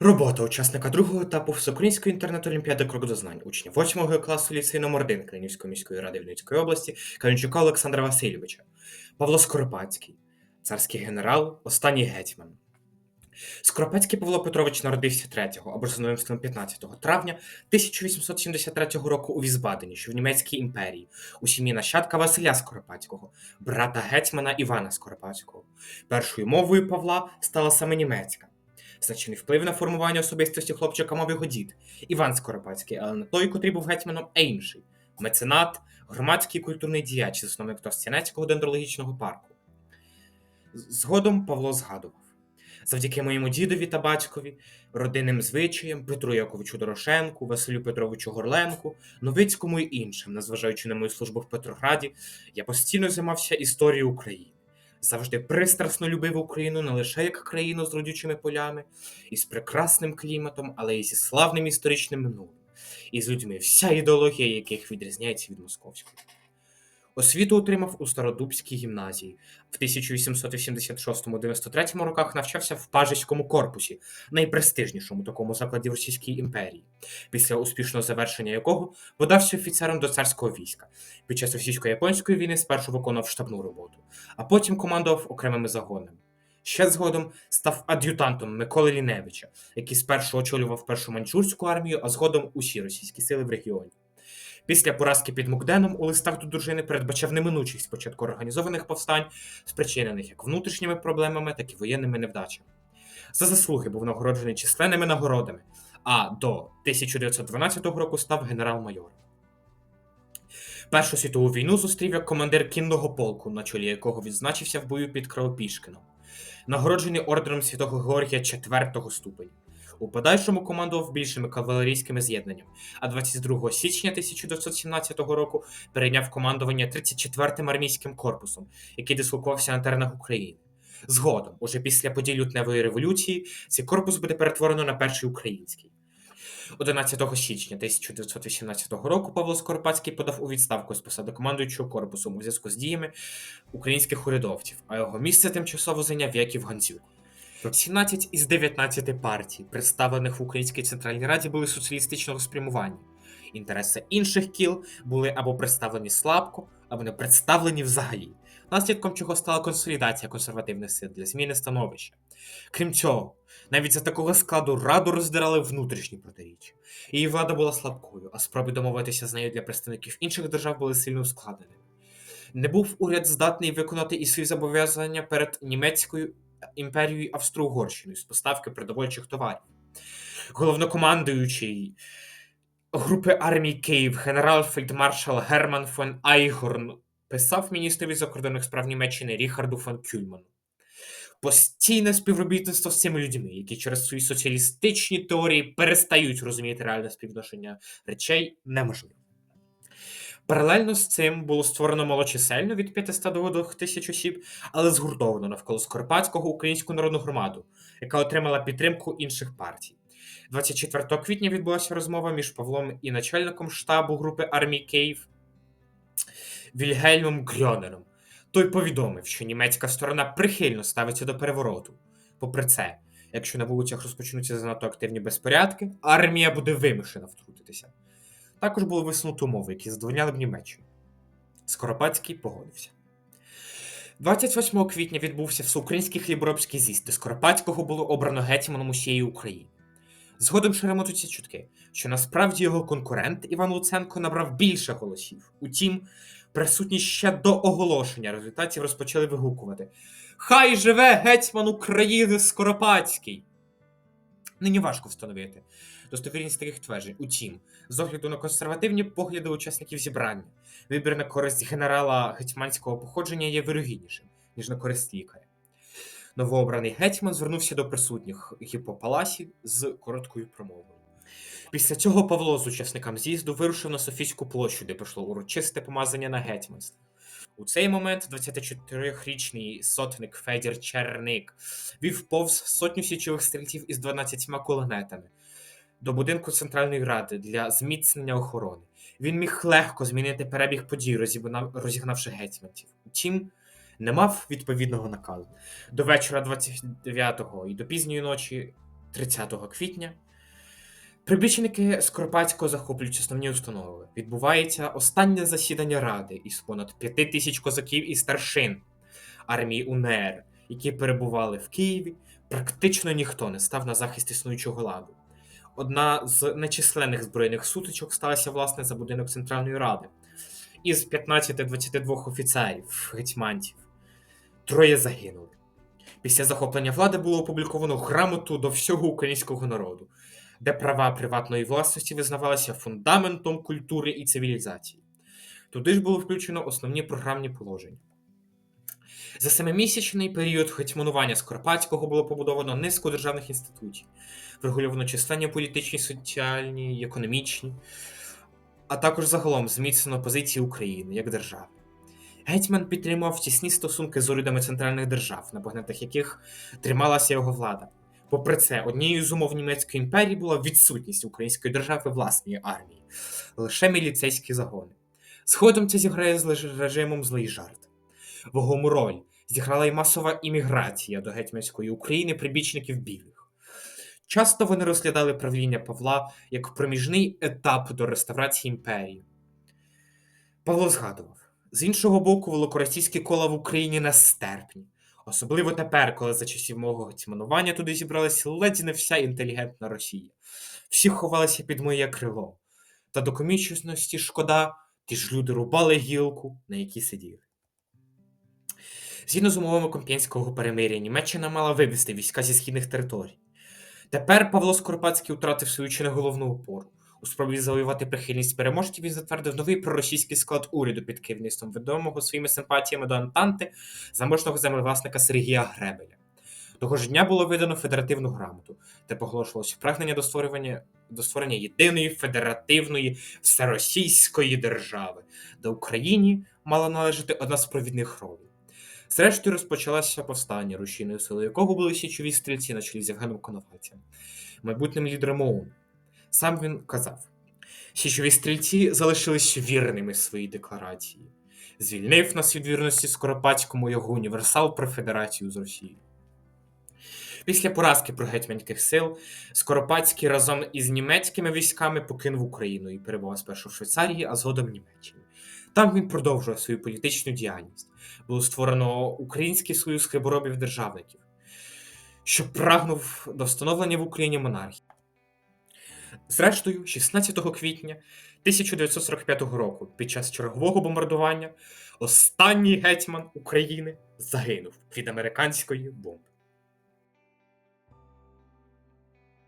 Робота учасника другого етапу Всеукраїнської інтернет-олімпіади «Крок до знань» учня 8 класу ліцею номер 1 Калинівської міської ради Вінницької області Калінчука Олександра Васильовича, Павло Скоропадський, царський генерал, останній гетьман. Скоропадський Павло Петрович народився 3 або за новим 15 травня 1873 року у Візбадені, що в Німецькій імперії, у сім'ї нащадка Василя Скоропадського, брата гетьмана Івана Скоропадського. Першою мовою Павла стала саме німецька. Значний вплив на формування особистості хлопчика мав його дід Іван Скоропадський, але не той, котрий був гетьманом, а інший меценат, громадський культурний діяч, засновник Тростянецького дендрологічного парку. Згодом Павло згадував. Завдяки моєму дідові та батькові, родинним звичаям, Петру Яковичу Дорошенку, Василю Петровичу Горленку, Новицькому і іншим, незважаючи на мою службу в Петрограді, я постійно займався історією України. Завжди пристрасно любив Україну не лише як країну з родючими полями, і з прекрасним кліматом, але й зі славним історичним минулим, і з людьми, вся ідеологія яких відрізняється від московської. Освіту отримав у Стародубській гімназії. В 1886-93 роках навчався в Пажеському корпусі, найпрестижнішому такому закладі в Російській імперії, після успішного завершення якого подався офіцером до царського війська. Під час російсько-японської війни спершу виконував штабну роботу, а потім командував окремими загонами. Ще згодом став ад'ютантом Миколи Ліневича, який спершу очолював першу маньчжурську армію, а згодом усі російські сили в регіоні. Після поразки під Мукденом у листах до дружини передбачав неминучість спочатку організованих повстань, спричинених як внутрішніми проблемами, так і воєнними невдачами. За заслуги був нагороджений численними нагородами, а до 1912 року став генерал-майором. Першу світову війну зустрів як командир кінного полку, на чолі якого відзначився в бою під Кровопішкином, нагороджений орденом Святого Георгія 4 ступеня. У подальшому командував більшими кавалерійськими з'єднаннями, а 22 січня 1917 року перейняв командування 34-м армійським корпусом, який дислокувався на теренах України. Згодом, уже після подій лютневої революції, цей корпус буде перетворено на перший український. 11 січня 1918 року Павло Скоропадський подав у відставку з посади командуючого корпусом у зв'язку з діями українських урядовців, а його місце тимчасово зайняв Яків Гандзюк. 17 із 19 партій, представлених в Українській Центральній Раді, були соціалістичного спрямування. Інтереси інших кіл були або представлені слабко, або не представлені взагалі, наслідком чого стала консолідація консервативних сил для зміни становища. Крім цього, навіть за такого складу раду роздирали внутрішні протиріччя. Її влада була слабкою, а спроби домовитися з нею для представників інших держав були сильно ускладненими. Не був уряд здатний виконати і свої зобов'язання перед німецькою імперією Австро-Угорщиною з поставки продовольчих товарів. Головнокомандуючий групи армій Київ генерал-фельдмаршал Герман фон Айгорн писав міністрові закордонних справ Німеччини Ріхарду фон Кюльману. Постійне співробітництво з цими людьми, які через свої соціалістичні теорії перестають розуміти реальне співношення речей, неможливо. Паралельно з цим було створено малочисельну від 500 до 2000 осіб, але згуртовано навколо Скоропадського українську народну громаду, яка отримала підтримку інших партій. 24 квітня відбулася розмова між Павлом і начальником штабу групи армій Київ Вільгельмом Грьонером. Той повідомив, що німецька сторона прихильно ставиться до перевороту. Попри це, якщо на вулицях розпочнуться занадто активні безпорядки, армія буде вимушена втрутитися. Також було висунуто умови, які задовольняли б Німеччину. Скоропадський погодився. 28 квітня відбувся всеукраїнський хліборобський з'їзд, де Скоропадського було обрано гетьманом усієї України. Згодом шеремотуться чутки, що насправді його конкурент Іван Луценко набрав більше голосів. Утім, присутні ще до оголошення результатів розпочали вигукувати: Хай живе гетьман України Скоропадський! Нині важко встановити достовірність таких тверджень. Утім, з огляду на консервативні погляди учасників зібрання, вибір на користь генерала гетьманського походження є вирогіднішим, ніж на користь лікаря. Новообраний гетьман звернувся до присутніх гіпопаласі з короткою промовою. Після цього Павло з учасникам з'їзду вирушив на Софійську площу, де пройшло урочисте помазання на гетьманство. У цей момент 24-річний сотник Федір Черник вів повз сотню січових стрільців із 12 кулеметами до будинку Центральної Ради для зміцнення охорони. Він міг легко змінити перебіг подій, розігнав- розігнавши гетьманців. Утім, не мав відповідного наказу. До вечора 29-го і до пізньої ночі 30 квітня прибічники Скоропадського захоплюють основні установи. Відбувається останнє засідання ради із понад п'яти тисяч козаків і старшин армії УНР, які перебували в Києві. Практично ніхто не став на захист існуючого ладу. Одна з нечисленних збройних сутичок сталася власне за будинок Центральної Ради. Із 15-22 офіцерів, гетьманців, троє загинули. Після захоплення влади було опубліковано грамоту до всього українського народу, де права приватної власності визнавалися фундаментом культури і цивілізації. Туди ж було включено основні програмні положення. За семимісячний період гетьманування Скоропадського було побудовано низку державних інститутів, врегульовано численні політичні, соціальні, економічні, а також загалом зміцнено позиції України як держави. Гетьман підтримував тісні стосунки з урядами центральних держав, на багнетах яких трималася його влада. Попри це, однією з умов німецької імперії була відсутність української держави власної армії, лише міліцейські загони. Згодом це зіграє з режимом злий жарт. Вагому роль зіграла й масова імміграція до гетьманської України прибічників білих. Часто вони розглядали правління Павла як проміжний етап до реставрації імперії. Павло згадував: з іншого боку, великоросійські кола в Україні нестерпні. Особливо тепер, коли за часів мого гетьманування туди зібралася ледь не вся інтелігентна Росія. Всі ховалися під моє крило. Та до комічності шкода, ті ж люди рубали гілку, на якій сиділи. Згідно з умовами Комп'єнського перемир'я, Німеччина мала вивести війська зі східних територій. Тепер Павло Скоропадський втратив свою чи не головну опору. У спробі завоювати прихильність переможців він затвердив новий проросійський склад уряду під керівництвом відомого своїми симпатіями до Антанти заможного землевласника Сергія Гребеля. Того ж дня було видано федеративну грамоту, де поголошувалося прагнення до створювання до створення єдиної федеративної всеросійської держави, де Україні мала належати одна з провідних ролей. Зрештою розпочалося повстання, рушійною силою якого були січові стрільці на чолі з Євгеном Коновальцем, майбутнім лідером ОУН. Сам він казав: січові стрільці залишились вірними своїй декларації. Звільнив нас від вірності Скоропадському його універсал про федерацію з Росією. Після поразки прогетьманських сил Скоропадський разом із німецькими військами покинув Україну і перебував спершу в Швейцарії, а згодом в Німеччині. Там він продовжував свою політичну діяльність. Було створено Український союз хліборобів-державників, що прагнув до встановлення в Україні монархії. Зрештою, 16 квітня 1945 року, під час чергового бомбардування, останній гетьман України загинув від американської бомби.